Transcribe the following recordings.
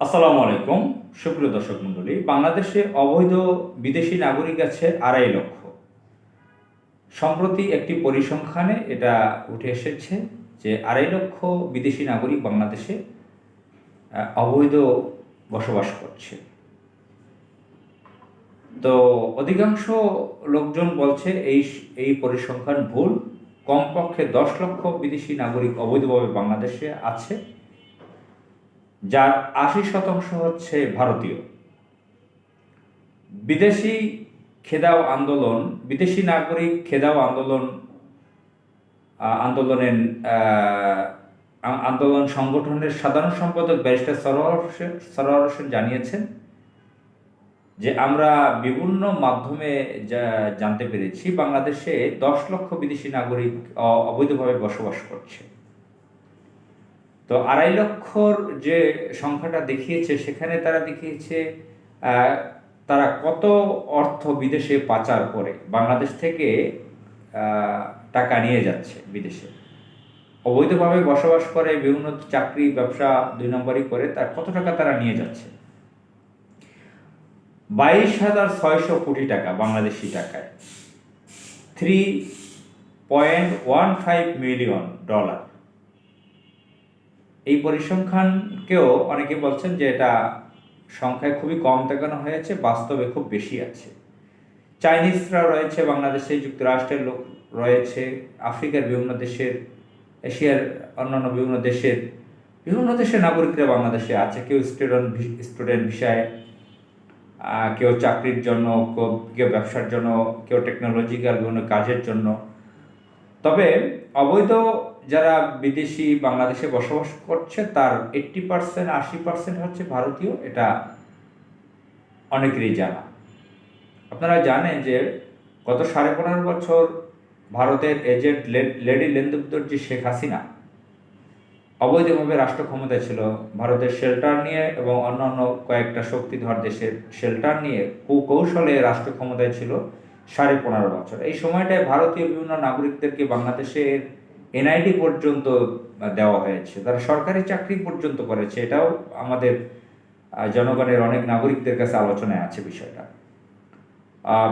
আসসালামু আলাইকুম, সুপ্রিয় দর্শক মণ্ডলী, বাংলাদেশে অবৈধ বিদেশি নাগরিক আছে আড়াই লক্ষ। সম্প্রতি একটি পরিসংখ্যানে এটা উঠে এসেছে যে আড়াই লক্ষ বিদেশি নাগরিক বাংলাদেশে অবৈধ বসবাস করছে। তো অধিকাংশ লোকজন বলছে এই এই পরিসংখ্যান ভুল। কমপক্ষে দশ লক্ষ বিদেশি নাগরিক অবৈধভাবে বাংলাদেশে আছে। যার আশি শতাংশ হচ্ছে ভারতীয়। বিদেশি খেদাও আন্দোলন, বিদেশি নাগরিক খেদাও আন্দোলন আন্দোলনের আন্দোলন সংগঠনের সাধারণ সম্পাদক ব্যারিস্টার সরোয়ার হোসেন সরোয়ার হোসেন জানিয়েছেন যে আমরা বিভিন্ন মাধ্যমে জানতে পেরেছি বাংলাদেশে দশ লক্ষ বিদেশি নাগরিক অবৈধভাবে বসবাস করছে। তো আড়াই লক্ষর যে সংখ্যাটা দেখিয়েছে, সেখানে তারা দেখিয়েছে তারা কত অর্থ বিদেশে পাচার করে? বাংলাদেশ থেকে টাকা নিয়ে যাচ্ছে বিদেশে। অবৈধভাবে বসবাস করে, বিভিন্ন চাকরি, ব্যবসা দুই নম্বরই করে, তার কত টাকা তারা নিয়ে যাচ্ছে? বাইশ হাজার ছয়শো কোটি টাকা বাংলাদেশি টাকায়। Three point one five million dollar এই পরিসংখ্যানকেও অনেকে বলছেন যে এটা সংখ্যায় খুবই কম দেখানো হয়েছে, বাস্তবে খুব বেশি আছে। চাইনিজরা রয়েছে, বাংলাদেশে যুক্তরাষ্ট্রের লোক রয়েছে, আফ্রিকার বিভিন্ন দেশের, এশিয়ার অন্যান্য বিভিন্ন দেশের বিভিন্ন দেশের নাগরিকরা বাংলাদেশে আছে। কেউ স্টুডেন্ট স্টুডেন্ট ভিসায় কেউ চাকরির জন্য, কেউ- ব্যবসার জন্য, কেউ টেকনোলজিক্যাল বিভিন্ন কাজের জন্য। তবে অবৈধ যারা বিদেশি বাংলাদেশে বসবাস করছে, তার এইট্টি পার্সেন্ট আশি পার্সেন্ট হচ্ছে ভারতীয়। এটা অনেকেরই জানা। আপনারা জানেন যে গত সাড়ে পনেরো বছর ভারতের এজেন্ট লেডি লেন্দুদ্দর্জি শেখ হাসিনা, অবৈধভাবে রাষ্ট্র ক্ষমতায় ছিল, ভারতের শেল্টার নিয়ে এবং অন্যান্য কয়েকটা শক্তিধর দেশের শেল্টার নিয়ে কুকৌশলে রাষ্ট্র ক্ষমতায় ছিল সাড়ে পনেরো বছর। এই সময়টায় ভারতীয় বিভিন্ন নাগরিকদেরকে বাংলাদেশের এনআইডি পর্যন্ত দেওয়া হয়েছে, তারা সরকারি চাকরি পর্যন্ত করেছে, এটাও আমাদের জনগণের অনেক নাগরিকদের কাছে আলোচনায় আছে বিষয়টা।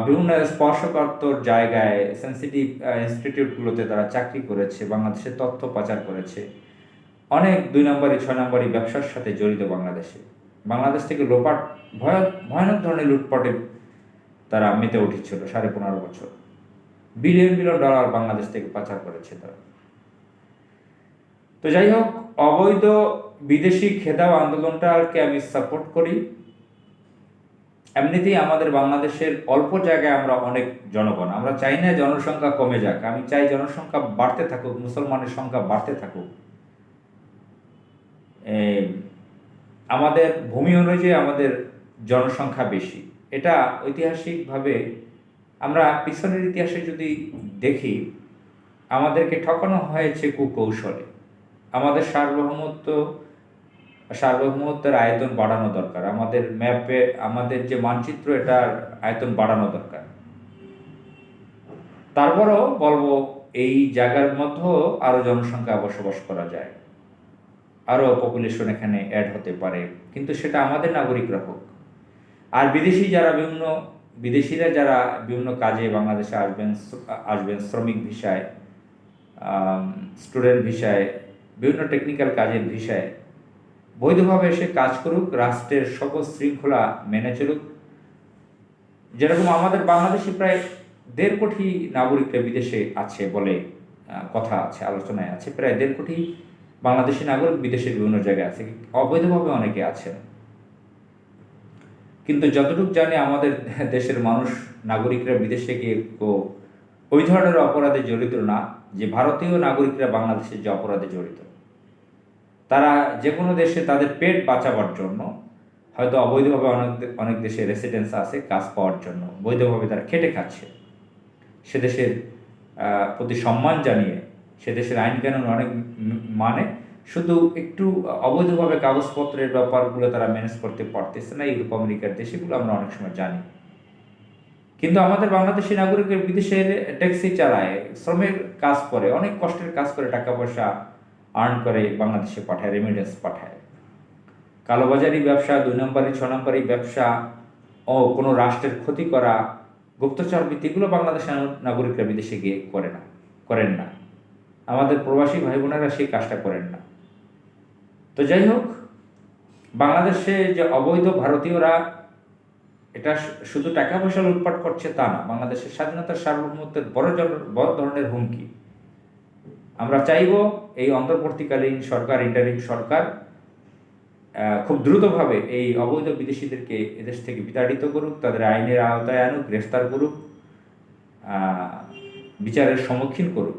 বিভিন্ন স্পর্শকাতর জায়গায় সেন্সিটিভ ইনস্টিটিউটগুলোতে তারা চাকরি করেছে বাংলাদেশের তথ্য পাচার করেছে। অনেক দুই নম্বরই, ছয় নম্বরই ব্যবসার সাথে জড়িত বাংলাদেশে। বাংলাদেশ থেকে লোপাট, ভয়, ভয়ানক ধরনের লুটপাটে তারা মেতে উঠেছিল, সাড়ে পনেরো বছর। বিলিয়ন বিলিয়ন ডলার বাংলাদেশ থেকে পাচার করেছে তারা। তো যাই হোক অবৈধ বিদেশি খেদাও আন্দোলনটাকে আমি সাপোর্ট করি। এমনিতেই আমাদের বাংলাদেশের অল্প জায়গায় আমরা অনেক জনগণ। আমরা চাই না জনসংখ্যা কমে যাক। আমি চাই জনসংখ্যা বাড়তে থাকুক, মুসলমানের সংখ্যা বাড়তে থাকুক। আমাদের ভূমি অনুযায়ী আমাদের জনসংখ্যা বেশি। এটা ঐতিহাসিকভাবে আমরা পিছনের ইতিহাসে যদি দেখি, আমাদেরকে ঠকানো হয়েছে কুকৌশলে। আমাদের সার্বভৌমত্ব, সার্বভৌমত্বের আয়তন বাড়ানো দরকার। আমাদের ম্যাপে, আমাদের যে মানচিত্র, এটার আয়তন বাড়ানো দরকার। তারপরও বলব, এই জায়গার মধ্যেও আরও জনসংখ্যা বসবাস করা যায়। আরও পপুলেশন এখানে অ্যাড হতে পারে। কিন্তু সেটা আমাদের নাগরিকরা হোক। আর বিদেশি যারা বিভিন্ন, বিদেশিরা যারা বিভিন্ন কাজে বাংলাদেশে আসবেন আসবেন, শ্রমিক ভিসায় স্টুডেন্ট ভিসায় বিভিন্ন টেকনিক্যাল কাজের ভিসায় বৈধভাবে এসে কাজ করুক, রাষ্ট্রের সকল শৃঙ্খলা মেনে চলুক। যেরকম আমাদের বাংলাদেশে প্রায় দেড় কোটি নাগরিকরা বিদেশে আছে বলে কথা আছে, আলোচনায় আছে। প্রায় দেড় কোটি বাংলাদেশি নাগরিক বিদেশের বিভিন্ন জায়গায় আছে, অবৈধভাবে অনেকে আছেন। কিন্তু যতটুকু জানি আমাদের দেশের মানুষ, নাগরিকরা বিদেশে গিয়ে ওই ধরনের অপরাধে জড়িত না, যে ভারতীয় নাগরিকরা বাংলাদেশের যে অপরাধে জড়িত। তারা যে কোনো দেশে তাদের পেট বাঁচাবার জন্য, হয়তো অবৈধভাবে অনেক অনেক দেশে রেসিডেন্স আছে কাজ পাওয়ার জন্য, বৈধভাবে তারা খেটে খাচ্ছে। সে দেশের প্রতি সম্মান জানিয়ে সে দেশের আইন কানুন অনেক মানে শুধু একটু অবৈধভাবে কাগজপত্রের ব্যাপারগুলো তারা ম্যানেজ করতে পারতেছে না ইউরোপ আমেরিকার দেশেগুলো আমরা অনেক সময় জানি। কিন্তু আমাদের বাংলাদেশি নাগরিকের বিদেশের ট্যাক্সি চালায়, শ্রমের কাজ করে, অনেক কষ্টের কাজ করে টাকা পয়সা আর্ন করে বাংলাদেশে পাঠায় রেমিডেন্স পাঠায়। কালোবাজারি ব্যবসা, দুই নম্বরই, ছ নম্বরই ব্যবসা ও কোনো রাষ্ট্রের ক্ষতি করা, গুপ্তচর বৃত্তি, এগুলো বাংলাদেশের নাগরিকরা বিদেশে গিয়ে করে না, করেন না। আমাদের প্রবাসী ভাই বোনেরা সেই কাজটা করেন না। তো যাই হোক, বাংলাদেশে যে অবৈধ ভারতীয়রা এটা শুধু টাকা পয়সা লুটপাট করছে তা না, বাংলাদেশের স্বাধীনতার সার্বভৌমত্বের বড় বড় ধরনের হুমকি। আমরা চাইব এই অন্তর্বর্তীকালীন সরকার ইন্টারিম সরকার খুব দ্রুতভাবে এই অবৈধ বিদেশিদেরকে এদেশ থেকে বিতাড়িত করুক, তাদের আইনের আওতায় আনুক, গ্রেফতার করুক বিচারের সম্মুখীন করুক,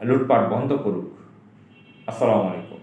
লুটপাট বন্ধ করুক। আসসালামু আলাইকুম।